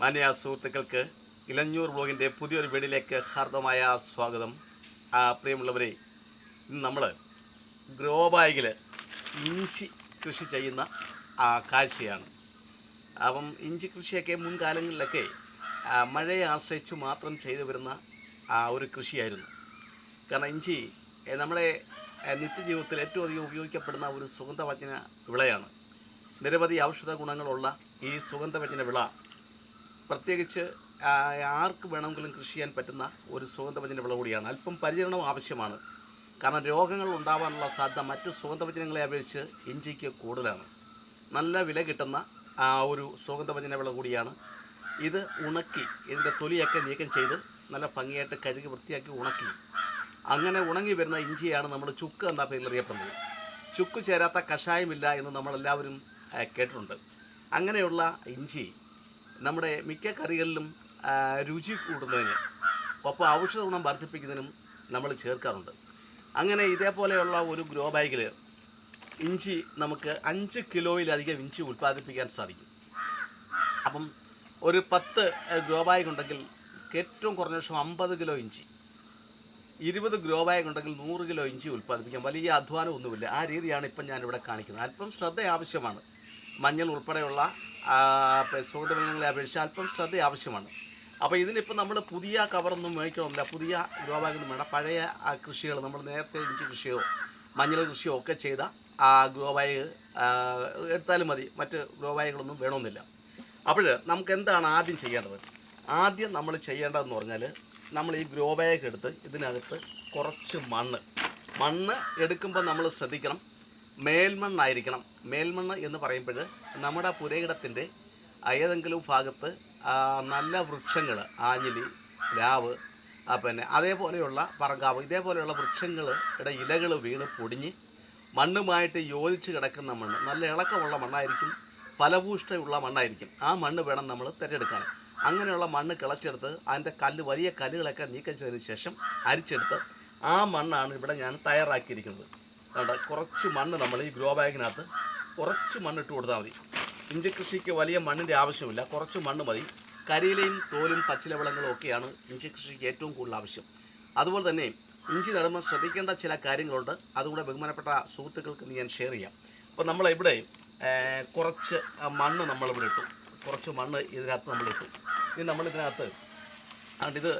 മാന്യ സുഹൃത്തുക്കൾക്ക് ഇലഞ്ഞൂർ ബ്ലോഗിന്റെ പുതിയൊരു വീടിലേക്ക് ഹാർദമായ സ്വാഗതം. ആ, പ്രിയമുള്ളവരെ ഇന്ന് നമ്മൾ ഗ്രോ ബാഗിൽ ഇഞ്ചി കൃഷി ചെയ്യുന്ന ആ, കാഴ്ചയാണ്. അപ്പം ഇഞ്ചി കൃഷിയൊക്കെ മുൻകാലങ്ങളിലൊക്കെ മഴയെ ആശ്രയിച്ച് മാത്രം ചെയ്തു വരുന്ന ആ, ഒരു കൃഷിയായിരുന്നു. കാരണം ഇഞ്ചി നമ്മുടെ നിത്യജീവിതത്തിൽ ഏറ്റവും അധികം ഉപയോഗിക്കപ്പെടുന്ന ഒരു സുഗന്ധവജ്ഞ വിളയാണ്. നിരവധി ഔഷധ ഗുണങ്ങളുള്ള ഈ സുഗന്ധവജ്ഞ വിള പ്രത്യേകിച്ച് ആർക്ക് വേണമെങ്കിലും കൃഷി ചെയ്യാൻ പറ്റുന്ന ഒരു സുഗന്ധവചന വിള കൂടിയാണ്. അല്പം പരിചരണം ആവശ്യമാണ്. കാരണം രോഗങ്ങൾ ഉണ്ടാവാനുള്ള സാധ്യത മറ്റു സുഗന്ധവചനങ്ങളെ അപേക്ഷിച്ച് ഇഞ്ചിക്ക് കൂടുതലാണ്. നല്ല വില കിട്ടുന്ന ആ ഒരു സുഗന്ധവചന വിള കൂടിയാണ്. ഇത് ഉണക്കി ഇതിന്റെ തൊലിയൊക്കെ നീക്കം ചെയ്ത് നല്ല ഭംഗിയായിട്ട് കഴുകി വൃത്തിയാക്കി ഉണക്കി. അങ്ങനെ ഉണങ്ങി വരുന്ന ഇഞ്ചിയാണ് നമ്മൾ ചുക്ക് എന്ന പേരിൽ അറിയപ്പെടുന്നത്. ചുക്ക് ചേരാത്ത കഷായമില്ല എന്ന് നമ്മളെല്ലാവരും കേട്ടിട്ടുണ്ട്. അങ്ങനെയുള്ള ഇഞ്ചി നമ്മുടെ മിക്ക കറികളിലും രുചി കൂടുന്നതിന് ഒപ്പം ഔഷധ ഗുണം വർദ്ധിപ്പിക്കുന്നതിനും നമ്മൾ ചേർക്കാറുണ്ട്. അങ്ങനെ ഇതേപോലെയുള്ള ഒരു ഗ്രോ ബാഗിൽ ഇഞ്ചി നമുക്ക് അഞ്ച് കിലോയിലധികം ഇഞ്ചി ഉൽപ്പാദിപ്പിക്കാൻ സാധിക്കും. അപ്പം ഒരു പത്ത് ഗ്രോ ബാഗ് ഉണ്ടെങ്കിൽ ഏറ്റവും കുറഞ്ഞ വർഷം അമ്പത് കിലോ ഇഞ്ചി. ഇരുപത് ഗ്രോ ബാഗ് ഉണ്ടെങ്കിൽ നൂറ് കിലോ ഇഞ്ചി ഉൽപ്പാദിപ്പിക്കാം. വലിയ അധ്വാനം ഒന്നുമില്ല ആ രീതിയാണ് ഇപ്പം ഞാനിവിടെ കാണിക്കുന്നത്. അല്പം ശ്രദ്ധ ആവശ്യമാണ് മഞ്ഞൾ ഉൾപ്പെടെയുള്ള പ- അപേക്ഷിച്ച് അല്പം ശ്രദ്ധ ആവശ്യമാണ്. അപ്പോൾ ഇതിനിപ്പോൾ നമ്മൾ പുതിയ കവറൊന്നും മേടിക്കണമെന്നില്ല പുതിയ ഗ്രോബാഗൊന്നും വേണം പഴയ കൃഷികൾ നമ്മൾ നേരത്തെ ഇഞ്ചി കൃഷിയോ മഞ്ഞൾ കൃഷിയോ ഒക്കെ ചെയ്ത ആ ഗ്രോബാഗ് എടുത്താലും മതി. മറ്റ് ഗ്രോബാഗുകളൊന്നും വേണമെന്നില്ല. അപ്പോൾ നമുക്ക് എന്താണ് ആദ്യം ചെയ്യേണ്ടത്? ആദ്യം നമ്മൾ ചെയ്യേണ്ടതെന്ന് പറഞ്ഞാൽ നമ്മൾ ഈ ഗ്രോബാഗ് എടുത്ത് ഇതിനകത്ത് കുറച്ച് മണ്ണ് മണ്ണ് എടുക്കുമ്പോൾ നമ്മൾ ശ്രദ്ധിക്കണം. മേൽമണ്ണായിരിക്കണം. മേൽമണ്ണ് എന്ന് പറയുമ്പോൾ നമ്മുടെ പുരയിടത്തിന്റെ ഏതെങ്കിലും ഭാഗത്ത് നല്ല വൃക്ഷങ്ങൾ ആഞ്ഞിലി രാവ് പിന്നെ അതേപോലെയുള്ള പറങ്കാവ് ഇതേപോലെയുള്ള വൃക്ഷങ്ങളുടെ ഇലകൾ വീണ് പൊടിഞ്ഞ് മണ്ണുമായിട്ട് യോജിച്ച് കിടക്കുന്ന മണ്ണ്. നല്ല ഇളക്കമുള്ള മണ്ണായിരിക്കും ഫലഭൂഷ്ടയുള്ള മണ്ണായിരിക്കും. ആ മണ്ണ് വേണം നമ്മൾ തിരഞ്ഞെടുക്കാൻ. അങ്ങനെയുള്ള മണ്ണ് കിളച്ചെടുത്ത് അതിന്റെ കല്ല് വലിയ കല്ലുകളൊക്കെ നീക്കം ചെയ്തതിന് ശേഷം അരിച്ചെടുത്ത് ആ മണ്ണാണ് ഇവിടെ ഞാൻ തയ്യാറാക്കിയിരിക്കുന്നത്. അതുകൊണ്ട് കുറച്ച് മണ്ണ് നമ്മൾ ഈ ഗ്രോ ബാഗിനകത്ത് കുറച്ച് മണ്ണ് ഇട്ട് കൊടുത്താൽ മതി. ഇഞ്ചി കൃഷിക്ക് വലിയ മണ്ണിന്റെ ആവശ്യമില്ല. കുറച്ച് മണ്ണ് മതി. കരിയിലയും തോലും പച്ചിലവളങ്ങളും ഒക്കെയാണ് ഇഞ്ചി കൃഷിക്ക് ഏറ്റവും കൂടുതൽ ആവശ്യം. അതുപോലെ തന്നെ ഇഞ്ചി നടുമ്പോൾ ശ്രദ്ധിക്കേണ്ട ചില കാര്യങ്ങളുണ്ട്. അതുകൂടെ ബഹുമാനപ്പെട്ട സുഹൃത്തുക്കൾക്ക് ഞാൻ ഷെയർ ചെയ്യാം. അപ്പോൾ നമ്മളിവിടെ കുറച്ച് മണ്ണ് നമ്മളിവിടെ ഇട്ടു. കുറച്ച് മണ്ണ് ഇതിനകത്ത് നമ്മളിട്ടു. ഇനി നമ്മളിതിനകത്ത് ഇത്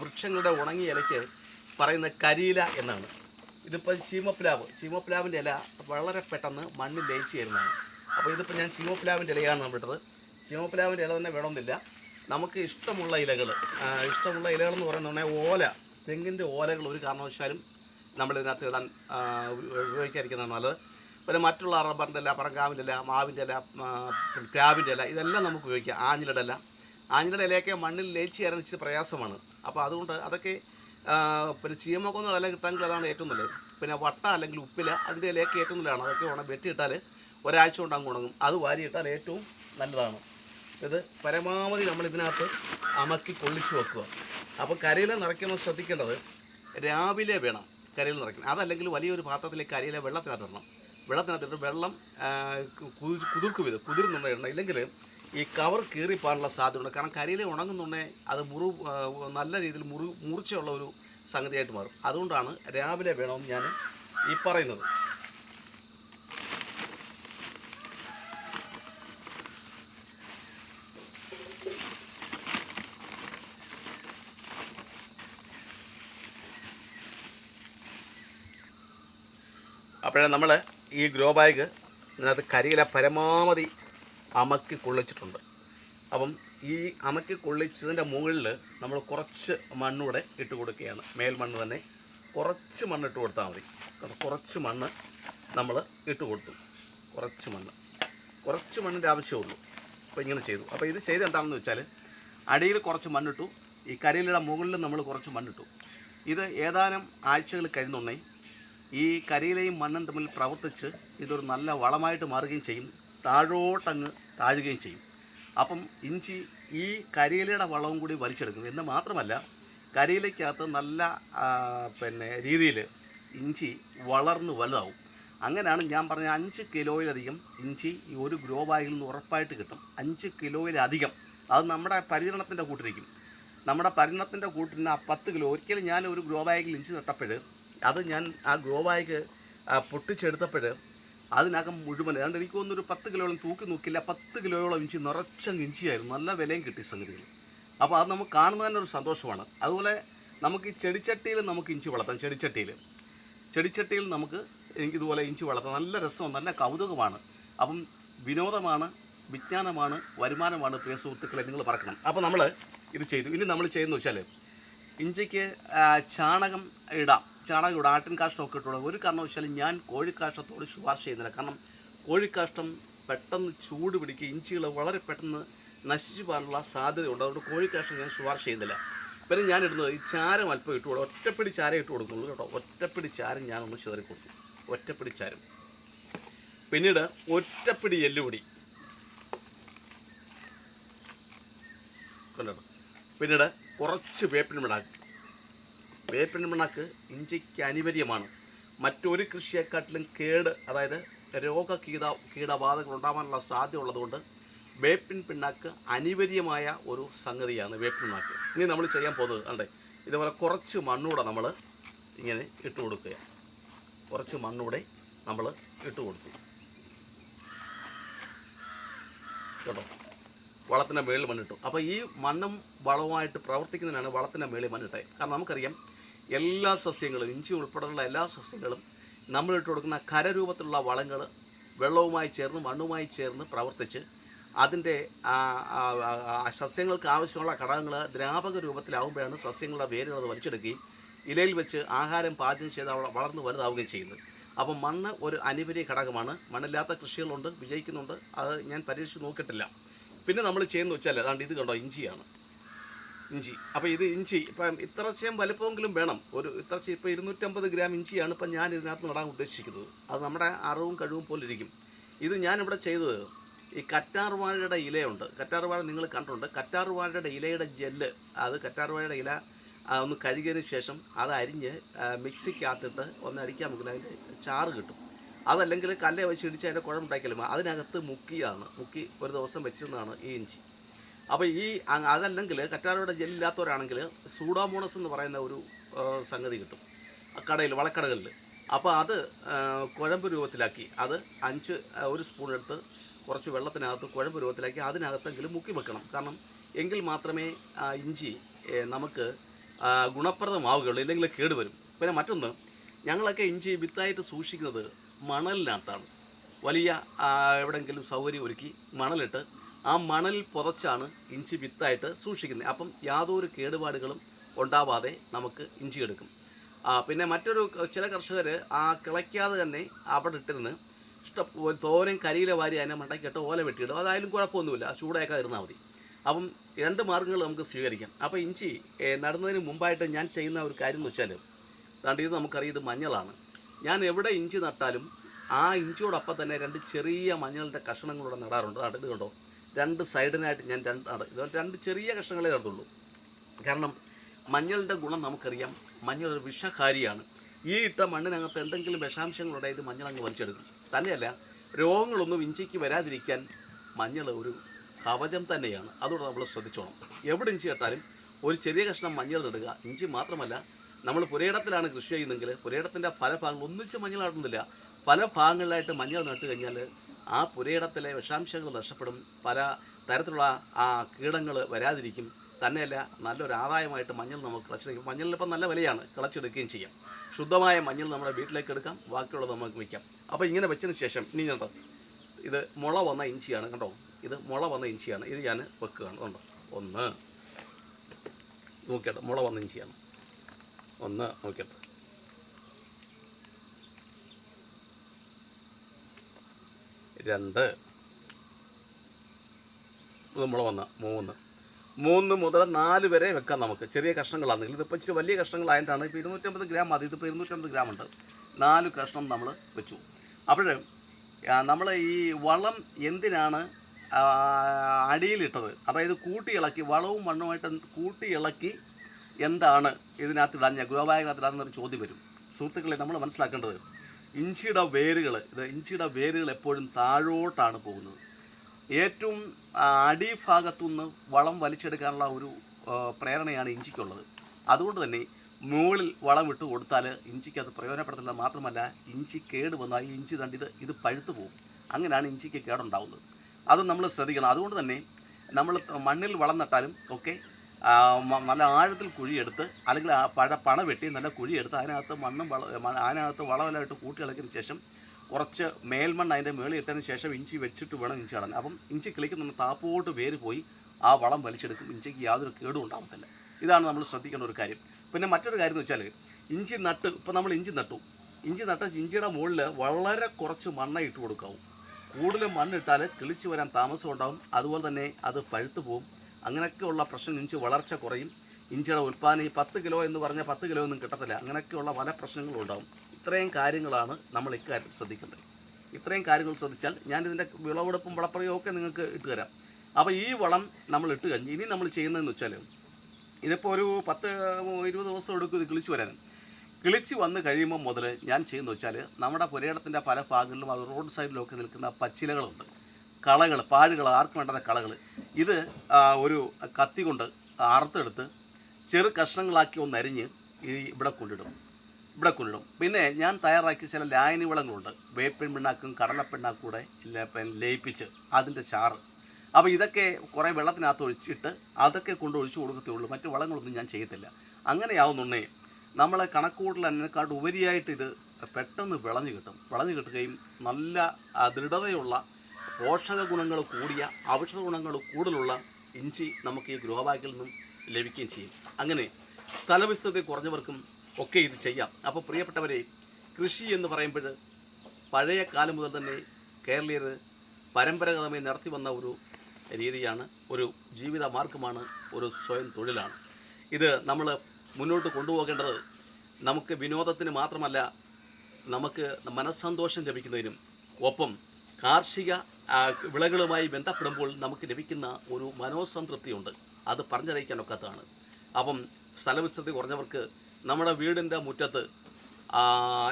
വൃക്ഷങ്ങളുടെ ഉണങ്ങിയ ഇലയ്ക്ക് പറയുന്ന കരിയില എന്നാണ്. ഇതിപ്പോൾ ചീമപ്ലാവ് ചീമപ്ലാവിന്റെ ഇല വളരെ പെട്ടെന്ന് മണ്ണിൽ ലയിച്ച് ചേരുന്നതാണ് അപ്പോൾ ഇതിപ്പോൾ ഞാൻ ചീമപ്ലാവിന്റെ ഇലയാണ് നമ്മളിട്ടത് ചീമപ്ലാവിന്റെ ഇല തന്നെ വേണമെന്നില്ല. നമുക്ക് ഇഷ്ടമുള്ള ഇലകൾ ഇഷ്ടമുള്ള ഇലകൾ എന്ന് പറയുന്നത് ഓല തെങ്ങിന്റെ ഓലകൾ ഒരു കാരണവശാലും നമ്മളിതിനകത്ത് ഇടാൻ ഉപയോഗിക്കാതിരിക്കുന്നതാണ് നല്ലത്. പിന്നെ മറ്റുള്ള റബ്ബറിന്റെ ഇല പറങ്കാവിന്റെ ഇല മാവിന്റെ ഇല പ്ലാവിന്റെ ഇല ഇതെല്ലാം നമുക്ക് ഉപയോഗിക്കാം. ആഞ്ഞിലിയുടെ ഇല. മണ്ണിൽ ലയിച്ച് ചേരാൻ ഇച്ചിരി പ്രയാസമാണ്. അപ്പോൾ അതുകൊണ്ട് അതൊക്കെ പിന്നെ ചീമക്കൊന്നും ഇല കിട്ടാമെങ്കിൽ അതാണ് ഏറ്റവും നല്ലത്. പിന്നെ വട്ട അല്ലെങ്കിൽ ഉപ്പില അതിന്റെ ഇലയൊക്കെ ഏറ്റവും നല്ലതാണ്. അതൊക്കെ ഉണ വെട്ടിയിട്ടാൽ ഒരാഴ്ച കൊണ്ട് അങ്ങ് ഉണങ്ങും. അത് വാരിയിട്ടാൽ ഏറ്റവും നല്ലതാണ്. ഇത് പരമാവധി നമ്മൾ ഇതിനകത്ത് അമക്കി കൊള്ളിച്ച് വെക്കുക. അപ്പോൾ കരയില നിറയ്ക്കുമ്പോൾ ശ്രദ്ധിക്കേണ്ടത് രാവിലെ വേണം കരയിൽ നിറയ്ക്കണം അതല്ലെങ്കിൽ വലിയൊരു പാത്രത്തിലേക്ക് കരയിലെ വെള്ളത്തിനകത്ത് ഇടണം. വെള്ളത്തിനകത്തിട്ട് വെള്ളം കുതിർക്കും ഇത് കുതിർന്നുണ്ട് ഇടണം ഇല്ലെങ്കിൽ ഈ കവർ കീറിപ്പോകാനുള്ള സാധ്യതയുണ്ട്. കാരണം കരിയില ഉണങ്ങുന്നുണ്ടേ അത് മുറു നല്ല രീതിയിൽ മുറി മുറിച്ചുള്ള ഒരു സംഗതിയായിട്ട് മാറും. അതുകൊണ്ടാണ് രാവിലെ വേണമെന്ന് ഞാൻ ഈ പറയുന്നത്. അപ്പോഴേ നമ്മൾ ഈ ഗ്രോ ബാഗ് ഇതിനകത്ത് കരിയില പരമാവധി അമക്കി കൊള്ളിച്ചിട്ടുണ്ട്. അപ്പം ഈ അമക്കി കൊള്ളിച്ചതിന്റെ മുകളിൽ നമ്മൾ കുറച്ച് മണ്ണൂടെ ഇട്ട് കൊടുക്കുകയാണ്. മേൽമണ്ണ് തന്നെ കുറച്ച് മണ്ണ് ഇട്ട് കൊടുത്താൽ മതി. കുറച്ച് മണ്ണ് നമ്മൾ ഇട്ട് കൊടുത്തു. കുറച്ച് മണ്ണ്. കുറച്ച് മണ്ണിന്റെ ആവശ്യമുള്ളൂ അപ്പോൾ ഇങ്ങനെ ചെയ്തു. അപ്പോൾ ഇത് ചെയ്ത് എന്താണെന്ന് വെച്ചാൽ അടിയിൽ കുറച്ച് മണ്ണിട്ടു. ഈ കരിയിലയുടെ മുകളിൽ നമ്മൾ കുറച്ച് മണ്ണിട്ടു. ഇത് ഏതാനും ആഴ്ചകൾ കഴിഞ്ഞുണ്ടെങ്കിൽ ഈ കരിയിലയും മണ്ണും തമ്മിൽ പ്രവർത്തിച്ച് ഇതൊരു നല്ല വളമായിട്ട് മാറുകയും ചെയ്യും. താഴോട്ടങ്ങ് താഴുകയും ചെയ്യും. അപ്പം ഇഞ്ചി ഈ കരിയിലയുടെ വളവും കൂടി വലിച്ചെടുക്കും എന്ന് മാത്രമല്ല കരിയിലയ്ക്കകത്ത് നല്ല പിന്നെ രീതിയിൽ ഇഞ്ചി വളർന്ന് വലുതാവും. അങ്ങനെയാണ് ഞാൻ പറഞ്ഞ അഞ്ച് കിലോയിലധികം ഇഞ്ചി ഈ ഒരു ഗ്രോ ബാഗിൽ നിന്ന് ഉറപ്പായിട്ട് കിട്ടും. അഞ്ച് കിലോയിലധികം. അത് നമ്മുടെ പരിചരണത്തിന്റെ കൂട്ടിരിക്കും. നമ്മുടെ പരിണത്തിന്റെ കൂട്ടിന് ആ പത്ത് കിലോ ഒരിക്കലും ഞാൻ ഒരു ഗ്രോ ബാഗിൽ ഇഞ്ചി നട്ടപ്പോൾ അത് ഞാൻ ആ ഗ്രോ ബാഗ് പൊട്ടിച്ചെടുത്തപ്പോൾ അതിനകം മുഴുവൻ അതുകൊണ്ട് എനിക്ക് തോന്നുന്നു പത്ത് കിലോയോളം തൂക്കി നോക്കില്ല പത്ത് കിലോയോളം ഇഞ്ചി നിറച്ച ഇഞ്ചിയായിരുന്നു. നല്ല വിലയും കിട്ടി സംഗതികൾ അപ്പോൾ അത് നമുക്ക് കാണുന്നത് തന്നെ ഒരു സന്തോഷമാണ്. അതുപോലെ നമുക്ക് ഈ ചെടിച്ചട്ടിയിൽ നമുക്ക് ഇഞ്ചി വളർത്താം ചെടിച്ചട്ടിയിൽ. ചെടിച്ചട്ടിയിൽ നമുക്ക് എനിക്കിതുപോലെ ഇഞ്ചി വളർത്താം. നല്ല രസം നല്ല കൗതുകമാണ്. അപ്പം വിനോദമാണ് വിജ്ഞാനമാണ് വരുമാനമാണ് പ്രിയ സുഹൃത്തുക്കളെ നിങ്ങൾ പറക്കണം. അപ്പോൾ നമ്മൾ ഇത് ചെയ്തു. ഇനി നമ്മൾ ചെയ്യുന്നത് വെച്ചാൽ ഇഞ്ചിക്ക് ചാണകം ഇടാം. ചാണകം ഇടാം ആട്ടിൻ കാഷ്ടമൊക്കെ ഇട്ടുള്ളത് ഒരു കാരണവശാലും ഞാൻ കോഴിക്കാഷ്ടത്തോട് ശുപാർശ ചെയ്യുന്നില്ല. കാരണം കോഴിക്കാഷ്ടം പെട്ടെന്ന് ചൂട് പിടിക്കുക ഇഞ്ചികൾ വളരെ പെട്ടെന്ന് നശിച്ചു പോകാനുള്ള സാധ്യതയുണ്ട്. അതുകൊണ്ട് കോഴിക്കാഷ്ടം ഞാൻ ശുപാർശ ചെയ്യുന്നില്ല. പിന്നെ ഞാൻ ഇടുന്നത് ഈ ചാരം അല്പം ഇട്ട് കൊടുക്കും ഒറ്റപ്പിടി ചാരം ഇട്ട് കൊടുക്കുന്നുള്ളൂ കേട്ടോ. ഒറ്റപ്പിടി ചാരം ഞാനൊന്ന് ചിതറി കൊടുക്കും ഒറ്റപ്പിടി ചാരം. പിന്നീട് ഒറ്റപ്പിടി എല്ലുപൊടി. കണ്ടോ? പിന്നീട് കുറച്ച് വേപ്പിൻ പിണ്ണാക്ക് വേപ്പിൻ പിണ്ണാക്ക് ഇഞ്ചിക്ക് അനിവാര്യമാണ് മറ്റൊരു കൃഷിയെക്കാട്ടിലും കേട് അതായത് രോഗ കീട കീടബാധകൾ ഉണ്ടാകാനുള്ള സാധ്യത ഉള്ളതുകൊണ്ട് വേപ്പിൻ പിണ്ണാക്ക് അനിവാര്യമായ ഒരു സംഗതിയാണ് വേപ്പിൻ പിണ്ണാക്ക് ഇനി നമ്മൾ ചെയ്യാൻ പോകുന്നത് കണ്ടേ? ഇതുപോലെ കുറച്ച് മണ്ണൂടെ നമ്മൾ ഇങ്ങനെ ഇട്ട് കൊടുക്കുക. കുറച്ച് മണ്ണൂടെ നമ്മൾ ഇട്ട് കൊടുക്കും കേട്ടോ? വളത്തിന്റെ മേളിൽ മണ്ണിട്ടു. അപ്പോൾ ഈ മണ്ണും വളവുമായിട്ട് പ്രവർത്തിക്കുന്നതിനാണ് വളത്തിന്റെ മേളിൽ മണ്ണിട്ടേ കാരണം നമുക്കറിയാം എല്ലാ സസ്യങ്ങളും ഇഞ്ചി ഉൾപ്പെടെയുള്ള എല്ലാ സസ്യങ്ങളും നമ്മളിട്ട് കൊടുക്കുന്ന കരരൂപത്തിലുള്ള വളങ്ങൾ വെള്ളവുമായി ചേർന്ന് മണ്ണുമായി ചേർന്ന് പ്രവർത്തിച്ച് അതിന്റെ സസ്യങ്ങൾക്ക് ആവശ്യമുള്ള ഘടകങ്ങൾ ദ്രാവക രൂപത്തിലാവുമ്പോഴാണ് സസ്യങ്ങളുടെ വേരുകൾ അത് വലിച്ചെടുക്കുകയും ഇലയിൽ വെച്ച് ആഹാരം പാചകം ചെയ്ത് വളർന്ന് വലുതാവുകയും ചെയ്യുന്നത്. അപ്പം മണ്ണ് ഒരു അനിവാര്യ ഘടകമാണ്. മണ്ണില്ലാത്ത കൃഷികളുണ്ട് വിജയിക്കുന്നുണ്ട്. അത് ഞാൻ പരീക്ഷിച്ച് നോക്കിയിട്ടില്ല. പിന്നെ നമ്മൾ ചെയ്യുന്ന വെച്ചാൽ അതാണ്ട് ഇത് കണ്ടോ ഇഞ്ചിയാണ്. ഇഞ്ചി. അപ്പോൾ ഇത് ഇഞ്ചി. ഇപ്പം ഇത്രച്ചയും വലുപ്പമെങ്കിലും വേണം. ഒരു ഇത്രച്ച ഇപ്പോൾ ഇരുന്നൂറ്റമ്പത് ഗ്രാം ഇഞ്ചിയാണ് ഇപ്പം ഞാൻ ഇതിനകത്ത് നടാൻ ഉദ്ദേശിക്കുന്നത്. അത് നമ്മുടെ അറിവും കഴിവും പോലെ ഇരിക്കും. ഇത് ഞാനിവിടെ ചെയ്തത് ഈ കറ്റാർവാഴയുടെ ഇലയുണ്ട്. കറ്റാർവാഴ നിങ്ങൾ കണ്ടിട്ടുണ്ട്. കറ്റാർവാഴയുടെ ഇലയുടെ ജെല്ല്. അത് കറ്റാർവാഴയുടെ ഇല ഒന്ന് കഴുകിയതിന് ശേഷം അത് അരിഞ്ഞ് മിക്സിക്കകത്തിട്ട് ഒന്ന് അടിക്കാൻ നമുക്ക് അതിന്റെ ചാറ് കിട്ടും. അതല്ലെങ്കിൽ കല്ലേ വെച്ച് ഇടിച്ച് അതിന്റെ കുഴമ്പുണ്ടാക്കിയാലും അതിനകത്ത് മുക്കിയാണ്. മുക്കി ഒരു ദിവസം വെച്ചിരുന്നതാണ് ഈ ഇഞ്ചി. അപ്പോൾ ഈ അതല്ലെങ്കിൽ കറ്റാറയുടെ ജെല്ലില്ലാത്തവരാണെങ്കിൽ സൂഡാമോണസ് എന്ന് പറയുന്ന ഒരു സംഗതി കിട്ടും. കടയിൽ വളക്കടകളിൽ അപ്പോൾ അത് കുഴമ്പ് രൂപത്തിലാക്കി. അത് അഞ്ച് ഒരു സ്പൂൺ എടുത്ത് കുറച്ച് വെള്ളത്തിനകത്ത് കുഴമ്പ് രൂപത്തിലാക്കി അതിനകത്തെങ്കിലും മുക്കി വെക്കണം. കാരണം എങ്കിൽ മാത്രമേ ഇഞ്ചി നമുക്ക് ഗുണപ്രദമാവുകയുള്ളൂ ഇല്ലെങ്കിൽ കേടുവരും. പിന്നെ മറ്റൊന്ന് ഞങ്ങളൊക്കെ ഇഞ്ചി വിത്തായിട്ട് സൂക്ഷിക്കുന്നത് മണലിനകത്താണ്. വലിയ എവിടെങ്കിലും സൗകര്യം ഒരുക്കി മണലിട്ട് ആ മണലിൽ പുതച്ചാണ് ഇഞ്ചി വിത്തായിട്ട് സൂക്ഷിക്കുന്നത്. അപ്പം യാതൊരു കേടുപാടുകളും ഉണ്ടാവാതെ നമുക്ക് ഇഞ്ചി എടുക്കും. പിന്നെ മറ്റൊരു ചില കർഷകർ ആ കിളയ്ക്കാതെ തന്നെ അവിടെ ഇട്ടിരുന്ന് ഇഷ്ടം തോരൻ കരിയില വാരി അതിനെ മണ്ടക്കിട്ട് ഓല വെട്ടിയിടും. അതായാലും കുഴപ്പമൊന്നുമില്ല. ചൂടാക്കാൻ ഇരുന്നാൽ മതി. അപ്പം രണ്ട് മാർഗങ്ങൾ നമുക്ക് സ്വീകരിക്കാം. അപ്പോൾ ഇഞ്ചി നടുന്നതിന് മുമ്പായിട്ട് ഞാൻ ചെയ്യുന്ന ഒരു കാര്യം എന്ന് വെച്ചാൽ താണ്ട് ഇത് നമുക്കറിയാം ഇത് മഞ്ഞളാണ്. ഞാൻ എവിടെ ഇഞ്ചി നട്ടാലും ആ ഇഞ്ചിയോടൊപ്പം തന്നെ രണ്ട് ചെറിയ മഞ്ഞളിന്റെ കഷണങ്ങളൂടെ നടാറുണ്ട്. അത് കണ്ടോ? രണ്ട് സൈഡിനായിട്ട് ഞാൻ രണ്ട് രണ്ട് ചെറിയ കഷ്ണങ്ങളെ നടത്തുള്ളൂ. കാരണം മഞ്ഞളിന്റെ ഗുണം നമുക്കറിയാം. മഞ്ഞൾ ഒരു വിഷകാരിയാണ്. ഈ ഇട്ട മണ്ണിനകത്ത് എന്തെങ്കിലും വിഷാംശങ്ങളുണ്ടായത് മഞ്ഞൾ അങ്ങ് വലിച്ചെടുക്കും. തന്നെയല്ല രോഗങ്ങളൊന്നും ഇഞ്ചിക്ക് വരാതിരിക്കാൻ മഞ്ഞൾ ഒരു കവചം തന്നെയാണ്. അതുകൊണ്ട് നമ്മൾ ശ്രദ്ധിച്ചോണം. എവിടെ ഇഞ്ചി ഇട്ടാലും ഒരു ചെറിയ കഷ്ണം മഞ്ഞൾ നടുക ഇഞ്ചി മാത്രമല്ല നമ്മൾ പുരയിടത്തിലാണ് കൃഷി ചെയ്യുന്നതെങ്കിൽ പുരയിടത്തിന്റെ പല ഭാഗങ്ങൾ ഒന്നിച്ച് മഞ്ഞൾ നടുന്നില്ല പല ഭാഗങ്ങളിലായിട്ട് മഞ്ഞൾ നട്ട് കഴിഞ്ഞാൽ ആ പുരയിടത്തിലെ വിഷാംശങ്ങൾ നഷ്ടപ്പെടും. പല തരത്തിലുള്ള ആ കീടങ്ങൾ വരാതിരിക്കും. തന്നെയല്ല നല്ലൊരു ആദായമായിട്ട് മഞ്ഞൾ നമുക്ക് കിളച്ചെടുക്കും മഞ്ഞളിപ്പം നല്ല വിലയാണ്. കിളച്ചെടുക്കുകയും ചെയ്യാം. ശുദ്ധമായ മഞ്ഞൾ നമ്മുടെ വീട്ടിലേക്ക് എടുക്കാം. ബാക്കിയുള്ളത് നമുക്ക് വയ്ക്കാം. അപ്പോൾ ഇങ്ങനെ വെച്ചതിന് ശേഷം ഇനി ഞാൻ ഇത് മുള വന്ന ഇഞ്ചിയാണ് കണ്ടോ? ഇത് മുള വന്ന ഇഞ്ചിയാണ്. ഇത് ഞാൻ വെക്കുകയാണ്. കണ്ടോ? ഒന്ന്. നോക്കിയിട്ട്. മുള വന്ന ഇഞ്ചിയാണ്. ഒന്ന് നോക്കിയിട്ട്. രണ്ട്. നമ്മൾ വന്ന മൂന്ന്. മൂന്ന് മുതൽ നാല് വരെ വെക്കാം നമുക്ക്. ചെറിയ കഷ്ണങ്ങളാണെങ്കിൽ ഇതിപ്പോൾ ഇച്ചിരി വലിയ കഷ്ണങ്ങളായിട്ടാണ്. ഇപ്പോൾ ഇരുന്നൂറ്റമ്പത് ഗ്രാം മതി. ഇതിപ്പോൾ ഇരുന്നൂറ്റമ്പത് ഗ്രാം ഉണ്ട്. നാല് കഷ്ണം നമ്മൾ വെച്ചു. അപ്പോൾ നമ്മൾ ഈ വളം എന്തിനാണ് അടിയിലിട്ടത്? അതായത് കൂട്ടി ഇളക്കി വളവും മണ്ണുമായിട്ട് കൂട്ടി ഇളക്കി എന്താണ് ഇതിനകത്ത് ഇടാൻ ഞാൻ ഇടാന്നൊരു ചോദ്യം വരും. സുഹൃത്തുക്കളെ നമ്മൾ മനസ്സിലാക്കേണ്ടത് ഇഞ്ചിയുടെ വേരുകൾ ഇത് ഇഞ്ചിയുടെ വേരുകൾ എപ്പോഴും താഴോട്ടാണ് പോകുന്നത്. ഏറ്റവും അടിഭാഗത്തുനിന്ന് വളം വലിച്ചെടുക്കാനുള്ള ഒരു പ്രേരണയാണ് ഇഞ്ചിക്കുള്ളത്. അതുകൊണ്ട് തന്നെ മുകളിൽ വളം ഇട്ട് കൊടുത്താൽ ഇഞ്ചിക്ക് അത് പ്രയോജനപ്പെടുത്തില്ല മാത്രമല്ല ഇഞ്ചി കേട് വന്നാൽ ഈ ഇഞ്ചി തണ്ട് ഇത് ഇത് പഴുത്തു പോകും. അങ്ങനെയാണ് ഇഞ്ചിക്ക് കേടുണ്ടാവുന്നത്. അത് നമ്മൾ ശ്രദ്ധിക്കണം. അതുകൊണ്ട് തന്നെ നമ്മൾ മണ്ണിൽ വളം നട്ടാലും ഒക്കെ നല്ല ആഴത്തിൽ കുഴിയെടുത്ത് അല്ലെങ്കിൽ ആ പഴ പണ വെട്ടി നല്ല കുഴിയെടുത്ത് അതിനകത്ത് മണ്ണും വളം അതിനകത്ത് വളമെല്ലാമായിട്ട് ഇട്ട് കൂട്ടി ഇളക്കിയതിന് ശേഷം കുറച്ച് മേൽമണ്ണ് അതിന്റെ മേളിൽ ഇട്ടതിന് ശേഷം ഇഞ്ചി വെച്ചിട്ട് വേണം ഇഞ്ചി ഇടാൻ. അപ്പം ഇഞ്ചി കിളിക്കുന്ന താപ്പോട്ട് വേര് പോയി ആ വളം വലിച്ചെടുക്കും. ഇഞ്ചിക്ക് യാതൊരു കേടും ഉണ്ടാകത്തില്ല ഇതാണ് നമ്മൾ ശ്രദ്ധിക്കേണ്ട ഒരു കാര്യം. പിന്നെ മറ്റൊരു കാര്യം എന്ന് വെച്ചാൽ ഇഞ്ചി നട്ട് ഇപ്പം നമ്മൾ ഇഞ്ചി നട്ടു. ഇഞ്ചി നട്ട ഇഞ്ചിയുടെ മുകളിൽ വളരെ കുറച്ച് മണ്ണ ഇട്ട് കൊടുക്കാവും. കൂടുതൽ മണ്ണിട്ടാൽ കിളിച്ച് വരാൻ താമസം ഉണ്ടാവും. അതുപോലെ തന്നെ അത് പഴുത്തു പോകും. അങ്ങനെയൊക്കെയുള്ള പ്രശ്നം ഇഞ്ചി വളർച്ച കുറയും. ഇഞ്ചിയുടെ ഉൽപ്പാദനം ഈ പത്ത് കിലോ എന്ന് പറഞ്ഞാൽ പത്ത് കിലോ ഒന്നും കിട്ടത്തില്ല. അങ്ങനെയൊക്കെയുള്ള പല പ്രശ്നങ്ങളും ഉണ്ടാകും ഇത്രയും കാര്യങ്ങളാണ് നമ്മൾ ഇക്കാര്യത്തിൽ ശ്രദ്ധിക്കേണ്ടത്. ഇത്രയും കാര്യങ്ങൾ ശ്രദ്ധിച്ചാൽ ഞാനിതിന്റെ വിളവെടുപ്പും വളപ്രയോഗവും ഒക്കെ നിങ്ങൾക്ക് ഇട്ട് തരാം. അപ്പോൾ ഈ വളം നമ്മൾ ഇട്ട് കഴിഞ്ഞ് ഇനി നമ്മൾ ചെയ്യുന്നതെന്ന് വെച്ചാൽ ഇതിപ്പോൾ ഒരു പത്ത് ഇരുപത് ദിവസം എടുക്കും ഇത് കിളിച്ച് വരാൻ. കിളിച്ച് വന്ന് കഴിയുമ്പോൾ മുതൽ ഞാൻ ചെയ്യുന്നത് വെച്ചാൽ നമ്മുടെ പുരയിടത്തിന്റെ പല ഭാഗങ്ങളിലും അത് റോഡ് സൈഡിലൊക്കെ നിൽക്കുന്ന പച്ചിലകളുണ്ട്. കളകൾ പാഴുകൾ ആർക്കും വേണ്ടാത്ത കളകൾ ഇത് ഒരു കത്തി കൊണ്ട് അറുത്തെടുത്ത് ചെറു കഷ്ണങ്ങളാക്കി ഒന്ന് അരിഞ്ഞ് ഈ ഇവിടെ കൊണ്ടിടും. ഇവിടെ കൊണ്ടിടും. പിന്നെ ഞാൻ തയ്യാറാക്കിയ ചില ലായനി വളങ്ങളുണ്ട് വേപ്പിൻ പിണ്ണാക്കും കടലപ്പിണ്ണാക്കും കൂടെ ലയിപ്പിച്ച് അതിന്റെ ചാറ്. അപ്പോൾ ഇതൊക്കെ കുറേ വെള്ളത്തിനകത്ത് ഒഴിച്ചിട്ട് അതൊക്കെ കൊണ്ട് ഒഴിച്ചു കൊടുക്കത്തേ ഉള്ളൂ. മറ്റു വളങ്ങളൊന്നും ഞാൻ ചെയ്യത്തില്ല. അങ്ങനെയാവുന്നുണ്ടേ നമ്മളെ കണക്കൂട്ടൽ അതിനെക്കാട്ട് ഉപരിയായിട്ട് ഇത് പെട്ടെന്ന് വിളഞ്ഞു കിട്ടും. വിളഞ്ഞു കിട്ടുകയും നല്ല ദൃഢതയുള്ള പോഷക ഗുണങ്ങൾ കൂടിയ ഔഷധ ഗുണങ്ങൾ കൂടുതലുള്ള ഇഞ്ചി നമുക്ക് ഈ ഗ്രോ നിന്നും ലഭിക്കുകയും ചെയ്യും. അങ്ങനെ സ്ഥലവിസ്തൃതി കുറഞ്ഞവർക്കും ഒക്കെ ഇത് ചെയ്യാം. അപ്പോൾ പ്രിയപ്പെട്ടവരെ കൃഷി എന്ന് പറയുമ്പോൾ പഴയ കാലം മുതൽ തന്നെ കേരളീയർ പരമ്പരാഗതമായി നടത്തി വന്ന ഒരു രീതിയാണ് ഒരു ജീവിത മാർഗമാണ് ഒരു സ്വയം തൊഴിലാണ്. ഇത് നമ്മൾ മുന്നോട്ട് കൊണ്ടുപോകേണ്ടത് നമുക്ക് വിനോദത്തിന് മാത്രമല്ല നമുക്ക് മനസ്സന്തോഷം ലഭിക്കുന്നതിനും ഒപ്പം കാർഷിക വിളകളുമായി ബന്ധപ്പെടുമ്പോൾ നമുക്ക് ലഭിക്കുന്ന ഒരു മനോസംതൃപ്തിയുണ്ട്. അത് പറഞ്ഞറിയിക്കാൻ ഒക്കത്താണ് അപ്പം സ്ഥലവിസ്തൃതി കുറഞ്ഞവർക്ക് നമ്മുടെ വീടിന്റെ മുറ്റത്ത്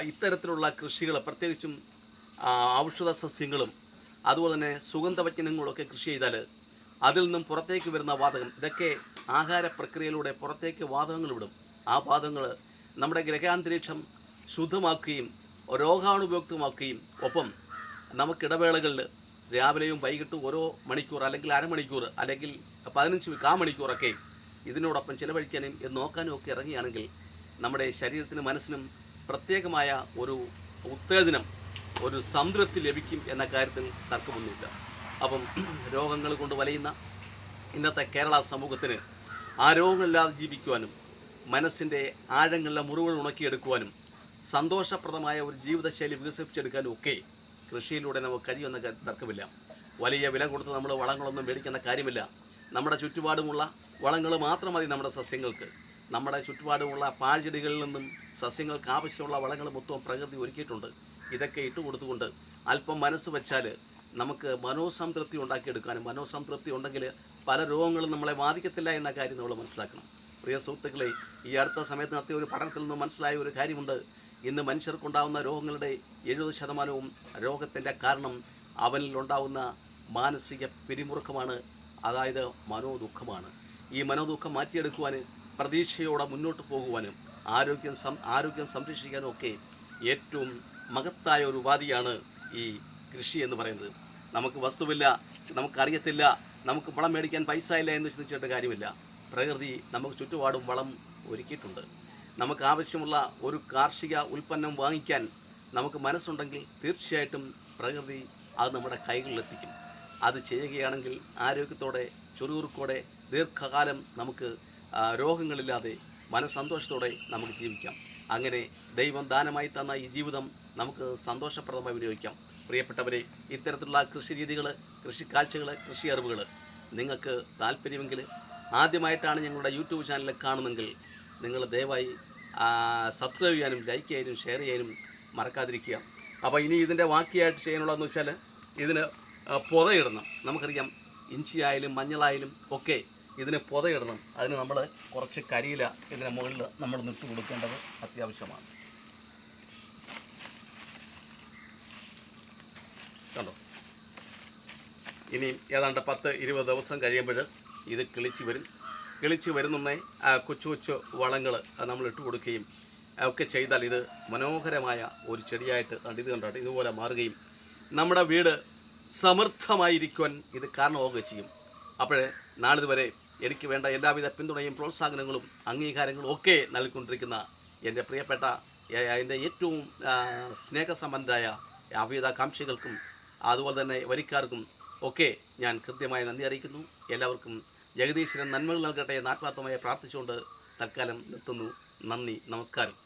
ഇത്തരത്തിലുള്ള കൃഷികൾ പ്രത്യേകിച്ചും ഔഷധ സസ്യങ്ങളും അതുപോലെ തന്നെ സുഗന്ധവ്യഞ്ജനങ്ങളൊക്കെ കൃഷി ചെയ്താൽ അതിൽ നിന്നും പുറത്തേക്ക് വരുന്ന വാതകം ഇതൊക്കെ ആഹാര പ്രക്രിയയിലൂടെ പുറത്തേക്ക് വാതകങ്ങൾ വിടും. ആ വാതകങ്ങൾ നമ്മുടെ ഗ്രഹാന്തരീക്ഷം ശുദ്ധമാക്കുകയും രോഗാണുപയുക്തമാക്കുകയും ഒപ്പം നമുക്കിടവേളകളിൽ രാവിലെയും വൈകിട്ട് ഓരോ മണിക്കൂർ അല്ലെങ്കിൽ അരമണിക്കൂർ അല്ലെങ്കിൽ പതിനഞ്ച് കാ മണിക്കൂറൊക്കെ ഇതിനോടൊപ്പം ചിലവഴിക്കാനും ഇത് നോക്കാനും ഒക്കെ ഇറങ്ങിയാണെങ്കിൽ നമ്മുടെ ശരീരത്തിനും മനസ്സിനും പ്രത്യേകമായ ഒരു ഉത്തേജനം ഒരു സംതൃപ്തി ലഭിക്കും എന്ന കാര്യത്തിൽ തർക്കമൊന്നുമില്ല. അപ്പം രോഗങ്ങൾ കൊണ്ട് വലയുന്ന ഇന്നത്തെ കേരള സമൂഹത്തിന് ആ രോഗങ്ങളില്ലാതെ ജീവിക്കുവാനും മനസ്സിന്റെ ആഴങ്ങളിലെ മുറിവുകൾ ഉണക്കിയെടുക്കുവാനും സന്തോഷപ്രദമായ ഒരു ജീവിതശൈലി വികസിപ്പിച്ചെടുക്കാനും ഒക്കെ കൃഷിയിലൂടെ നമുക്ക് കഴിയുമെന്ന തർക്കമില്ല. വലിയ വില കൊടുത്ത് നമ്മൾ വളങ്ങളൊന്നും മേടിക്കുന്ന കാര്യമില്ല. നമ്മുടെ ചുറ്റുപാടുമുള്ള വളങ്ങൾ മാത്രം മതി നമ്മുടെ സസ്യങ്ങൾക്ക്. നമ്മുടെ ചുറ്റുപാടുമുള്ള പാഴ്ചെടികളിൽ നിന്നും സസ്യങ്ങൾക്ക് ആവശ്യമുള്ള വളങ്ങൾ മൊത്തം പ്രകൃതി ഒരുക്കിയിട്ടുണ്ട്. ഇതൊക്കെ ഇട്ട് കൊടുത്തുകൊണ്ട് അല്പം മനസ്സ് വെച്ചാൽ നമുക്ക് മനോസംതൃപ്തി ഉണ്ടാക്കിയെടുക്കാനും മനോസംതൃപ്തി ഉണ്ടെങ്കിൽ പല രോഗങ്ങളും നമ്മളെ ബാധിക്കത്തില്ല എന്ന കാര്യം നമ്മൾ മനസ്സിലാക്കണം. പ്രിയ സുഹൃത്തുക്കളെ ഈ അടുത്ത സമയത്ത് നടത്തിയ ഒരു പഠനത്തിൽ നിന്ന് മനസ്സിലായ ഒരു കാര്യമുണ്ട്. ഇന്ന് മനുഷ്യർക്കുണ്ടാകുന്ന രോഗങ്ങളുടെ എഴുപത് ശതമാനവും രോഗത്തിന്റെ കാരണം അവനിൽ ഉണ്ടാകുന്ന മാനസിക പിരിമുറുക്കമാണ്. അതായത് മനോദുഃഖമാണ്. ഈ മനോദുഃഖം മാറ്റിയെടുക്കുവാൻ പ്രതീക്ഷയോടെ മുന്നോട്ട് പോകുവാനും ആരോഗ്യം സം ആരോഗ്യം സംരക്ഷിക്കാനും ഒക്കെ ഏറ്റവും മഹത്തായ ഒരു ഉപാധിയാണ് ഈ കൃഷി എന്ന് പറയുന്നത്. നമുക്ക് വസ്തുവില്ല നമുക്കറിയത്തില്ല നമുക്ക് വളം മേടിക്കാൻ പൈസ ഇല്ല എന്ന് ചിന്തിച്ചിട്ട് കാര്യമില്ല. പ്രകൃതി നമുക്ക് ചുറ്റുപാടും വളം ഒരുക്കിയിട്ടുണ്ട്. നമുക്ക് ആവശ്യമുള്ള ഒരു കാർഷിക ഉൽപ്പന്നം വാങ്ങിക്കാൻ നമുക്ക് മനസ്സുണ്ടെങ്കിൽ തീർച്ചയായിട്ടും പ്രകൃതി അത് നമ്മുടെ കൈകളിലെത്തിക്കും. അത് ചെയ്യുകയാണെങ്കിൽ ആരോഗ്യത്തോടെ ചുറുകുറുക്കോടെ ദീർഘകാലം നമുക്ക് രോഗങ്ങളില്ലാതെ മനസ്സന്തോഷത്തോടെ നമുക്ക് ജീവിക്കാം. അങ്ങനെ ദൈവം ദാനമായി തന്ന ഈ ജീവിതം നമുക്ക് സന്തോഷപ്രദമായി വിനിയോഗിക്കാം. പ്രിയപ്പെട്ടവരെ ഇത്തരത്തിലുള്ള കൃഷി രീതികൾ കൃഷി കാഴ്ചകൾ കൃഷി അറിവുകൾ നിങ്ങൾക്ക് താല്പര്യമെങ്കിൽ ആദ്യമായിട്ടാണ് ഞങ്ങളുടെ യൂട്യൂബ് ചാനൽ കാണുന്നെങ്കിൽ നിങ്ങൾ ദയവായി സബ്സ്ക്രൈബ് ചെയ്യാനും ലൈക്ക് ചെയ്യാനും ഷെയർ ചെയ്യാനും മറക്കാതിരിക്കുക. അപ്പോൾ ഇനി ഇതിന്റെ ബാക്കിയായിട്ട് ചെയ്യാനുള്ളതെന്ന് വെച്ചാൽ ഇതിന് പൊതയിടണം. നമുക്കറിയാം ഇഞ്ചിയായാലും മഞ്ഞളായാലും ഒക്കെ ഇതിന് പുതയിടണം. അതിന് നമ്മൾ കുറച്ച് കരിയില ഇതിന് മുകളിൽ നമ്മൾ നിട്ട് കൊടുക്കേണ്ടത് അത്യാവശ്യമാണ്. കണ്ടോ? ഇനി ഏതാണ്ട് പത്ത് ഇരുപത് ദിവസം കഴിയുമ്പോൾ ഇത് കിളിച്ച് വരും. കിളിച്ച് വരുന്ന കൊച്ചു കൊച്ചു വളങ്ങൾ നമ്മൾ ഇട്ട് കൊടുക്കുകയും ഒക്കെ ചെയ്താൽ ഇത് മനോഹരമായ ഒരു ചെടിയായിട്ട് കണ്ടിത് കണ്ടാട്ട് ഇതുപോലെ മാറുകയും നമ്മുടെ വീട് സമൃദ്ധമായിരിക്കുവാൻ ഇത് കാരണമാവുകയും ചെയ്യും. അപ്പോഴേ നാളിതുവരെ എനിക്ക് വേണ്ട എല്ലാവിധ പിന്തുണയും പ്രോത്സാഹനങ്ങളും അംഗീകാരങ്ങളും ഒക്കെ നൽകിക്കൊണ്ടിരിക്കുന്ന എന്റെ പ്രിയപ്പെട്ട എന്റെ ഏറ്റവും സ്നേഹസമ്പന്നരായ അഭ്യുതാകാംക്ഷികൾക്കും അതുപോലെ തന്നെ വരിക്കാർക്കും ഒക്കെ ഞാൻ കൃത്യമായി നന്ദി അറിയിക്കുന്നു. എല്ലാവർക്കും ജഗദീശ്വരൻ നന്മകൾ നൽകട്ടെ എന്ന് ആത്മാർത്ഥമായി പ്രാർത്ഥിച്ചുകൊണ്ട് തൽക്കാലം നിർത്തുന്നു. നന്ദി നമസ്കാരം.